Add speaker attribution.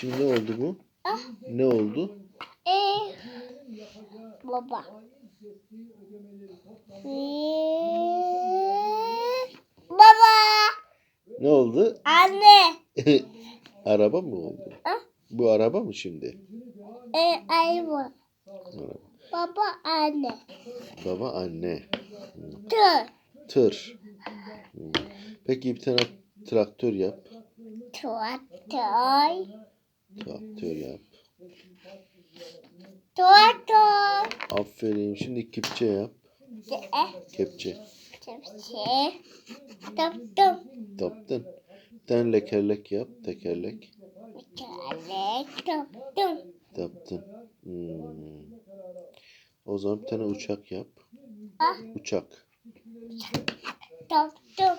Speaker 1: Şimdi ne oldu bu?
Speaker 2: Ah.
Speaker 1: Ne oldu?
Speaker 2: E. Baba. Ee, Baba.
Speaker 1: Ne oldu?
Speaker 2: Anne.
Speaker 1: araba mı oldu?
Speaker 2: Ah.
Speaker 1: Bu araba mı şimdi?
Speaker 2: E, ayva.
Speaker 1: Araba.
Speaker 2: Baba anne.
Speaker 1: Baba anne.
Speaker 2: Tır.
Speaker 1: Tır. Hmm. Peki bir tane traktör yap.
Speaker 2: Traktör.
Speaker 1: Traktör yap.
Speaker 2: Traktör.
Speaker 1: Aferin. Şimdi kepçe yap. Kepçe.
Speaker 2: Tepsi. Tıp
Speaker 1: Yaptın. Bir tane lekerlek yap. Tekerlek.
Speaker 2: Tekerlek. Tıp tıp.
Speaker 1: Yaptın. Hmm. O zaman bir tane uçak yap.
Speaker 2: Ah.
Speaker 1: Uçak.
Speaker 2: Tıp.
Speaker 1: Yaptın.